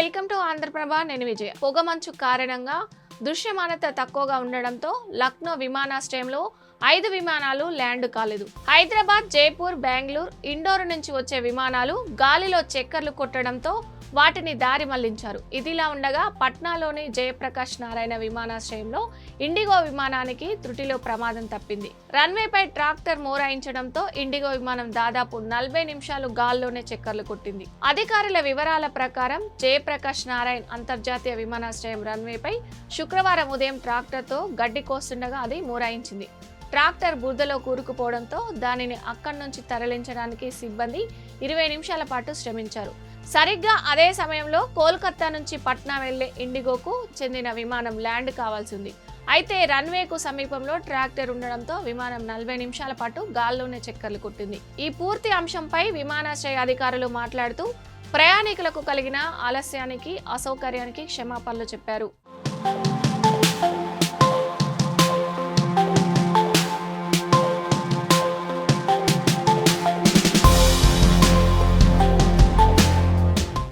Welcome to Andhraprabha నేను విజయ. పొగమంచు కారణంగా దృశ్యమానత తక్కువగా ఉండడంతో లక్నో విమానాశ్రయంలో ఐదు విమానాలు ల్యాండ్ కాలేదు. హైదరాబాద్ జైపూర్ బెంగళూరు ఇండోర్ నుంచి వచ్చే విమానాలు గాలిలో చక్కర్లు కొట్టడంతో వాటిని దారి మళ్ళించారు. ఇదిలా ఉండగా పట్నాలోని జయప్రకాష్ నారాయణ విమానాశ్రయంలో ఇండిగో విమానానికి త్రుటిలో ప్రమాదం తప్పింది. రన్వేపై ట్రాక్టర్ మోరాయించడంతో ఇండిగో విమానం దాదాపు నలభై నిమిషాలు గాల్లోనే చక్కర్లు కొట్టింది. అధికారుల వివరాల ప్రకారం జయప్రకాష్ నారాయణ్ అంతర్జాతీయ విమానాశ్రయం రన్వేపై శుక్రవారం ఉదయం ట్రాక్టర్తో గడ్డి కోస్తుండగా అది మోరాయించింది. ట్రాక్టర్ బురదలో కూరుకుపోవడంతో దానిని అక్కడి నుంచి తరలించడానికి సిబ్బంది ఇరవై నిమిషాల పాటు శ్రమించారు. సరిగ్గా అదే సమయంలో కోల్కతా నుంచి పట్నా వెళ్ళే ఇండిగోకు చెందిన విమానం ల్యాండ్ కావాల్సింది అయితే రన్వేకు సమీపంలో ట్రాక్టర్ ఉండడంతో విమానం నలభై నిమిషాల పాటు గాల్లోనే చక్కర్లు కొట్టింది. ఈ పూర్తి అంశంపై విమానాశ్రయ అధికారులు మాట్లాడుతూ ప్రయాణికులకు కలిగిన ఆలస్యానికి అసౌకర్యానికి క్షమాపణలు చెప్పారు.